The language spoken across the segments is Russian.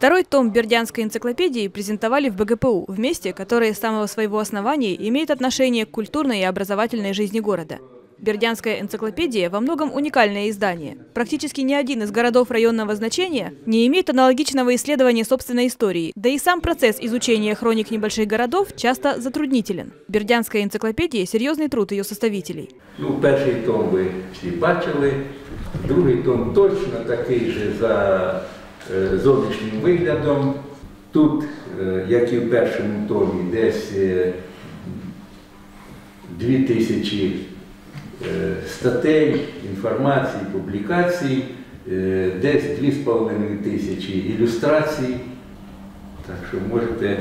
Второй том Бердянской энциклопедии презентовали в БГПУ, в месте, которое с самого своего основания имеет отношение к культурной и образовательной жизни города. Бердянская энциклопедия во многом уникальное издание. Практически ни один из городов районного значения не имеет аналогичного исследования собственной истории, да и сам процесс изучения хроник небольших городов часто затруднителен. Бердянская энциклопедия – серьезный труд ее составителей. Ну, перший том ви бачили, другий том точно такий же за зовнішнім виглядом. Тут, е, як і в першому томі, десь е, дві тисячі е, статей, інформації, публікацій, е, десь дві з половиною тисячі ілюстрацій. Так що можете е,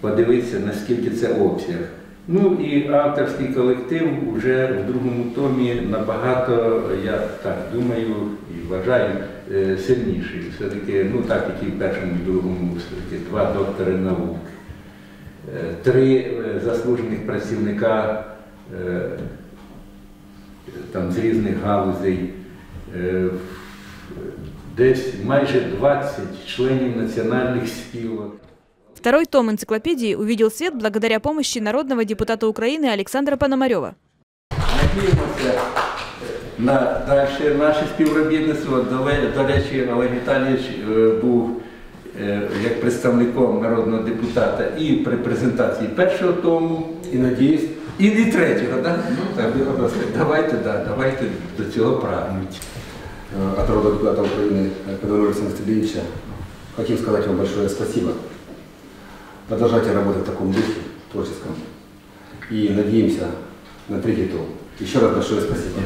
подивитися, наскільки це обсяг. Ну і авторський колектив вже в другому томі набагато, я так думаю і вважаю, е, сильніший. Все-таки, ну так як і в першому, і другому, все-таки два доктори наук, е, три е, заслужених працівника там, з різних галузей, десь майже 20 членів національних спілок. Второй том энциклопедии увидел свет благодаря помощи народного депутата Украины Александра Пономарева. Надіємося на далі наше співробітництво. До, до речі, Олег Віталійович е, був е, як представником народного депутата і при презентації першого тому, І надіюсь, і, і третього. Да? Так, давайте, да, давайте до цього прагнуть. э, от народного депутата Украины э, Петра Александра Сергеевича хотим сказать вам большое спасибо. Продолжайте работать в таком духе творческом. И надеемся на третий том. Еще раз большое спасибо.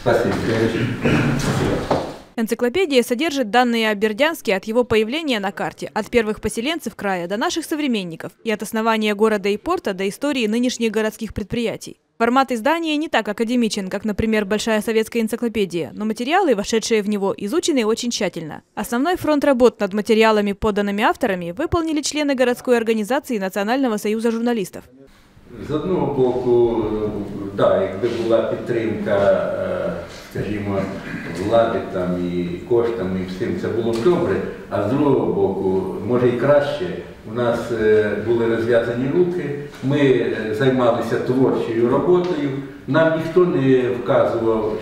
Спасибо. Спасибо. Энциклопедия содержит данные о Бердянске от его появления на карте, от первых поселенцев края до наших современников и от основания города и порта до истории нынешних городских предприятий. Формат издания не так академичен, как, например, Большая советская энциклопедия, но материалы, вошедшие в него, изучены очень тщательно. Основной фронт работ над материалами, поданными авторами, выполнили члены городской организации Национального союза журналистов. З одного боку, да, якби була підтримка, скажімо, влади там і коштами, і всім це було добре, а з другого боку, може і краще. У нас е, були розв'язані руки, ми е, займалися творчою роботою, нам ніхто не вказував,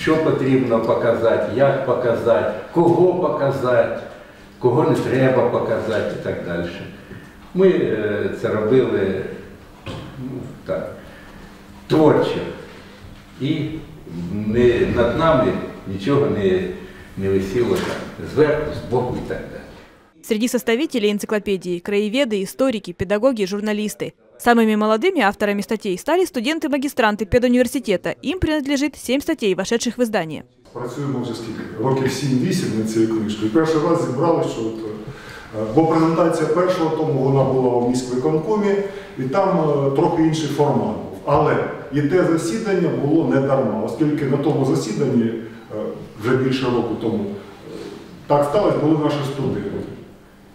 що потрібно показати, як показати, кого показати, кого не треба показати і так далі. Ми е, це робили ну, так, творчо. І не, над нами нічого не, не висіло там, зверху, збоку і так далі. Среди составителей энциклопедии – краеведы, историки, педагоги, журналисты. Самыми молодыми авторами статей стали студенты-магистранты педуниверситета. Им принадлежит семь статей, вошедших в издание. Працюємо вже скільки? Років 7-8 над цією книжкою. І перший раз зібрали, що от, е, бо презентація першого тому вона була у міськвиконкомі, і там е, трохи інший формат був. Але і те засідання було не дарма, оскільки на тому засіданні е, вже більше року тому е, так сталося, були наші студенти.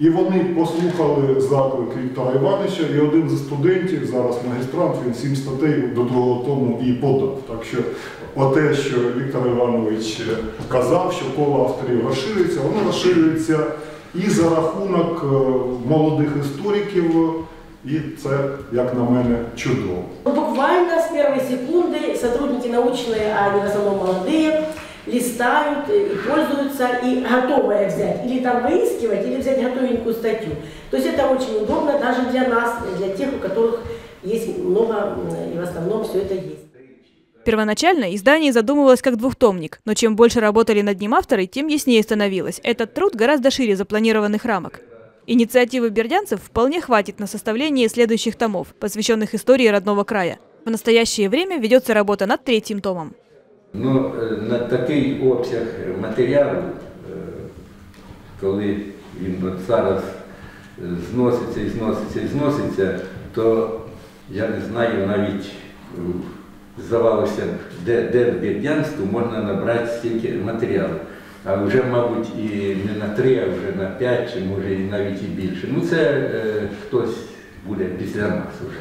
І вони послухали заклик Віктора Івановича, і один зі студентів, зараз магістрант, він сім статей до другого тому і подав. Так що оте, що Віктор Іванович е, казав, що коло авторів розширюється, воно розширюється і за рахунок е, молодих істориків, і це, як на мене, чудово. Буквально с первой секунды сотрудники научные, а они в основном молодые, листают и пользуются, и готовые взять, или там выискивать, или взять готовенькую статью. То есть это очень удобно даже для нас, для тех, у которых есть много, и в основном все это есть. Первоначально издание задумывалось как двухтомник, но чем больше работали над ним авторы, тем яснее становилось. Этот труд гораздо шире запланированных рамок. Инициативы бердянцев вполне хватит на составление следующих томов, посвященных истории родного края. В настоящее время ведется работа над третьим томом. Ну, е, на такий обсяг матеріалу, е, коли він от зараз зноситься і зноситься і зноситься, то я не знаю навіть, е, здавалося, де, де в Бердянську можна набрати стільки матеріалу. А вже, мабуть, і не на три, а вже на п'ять, чи може і навіть і більше. Ну це е, хтось буде після нас вже.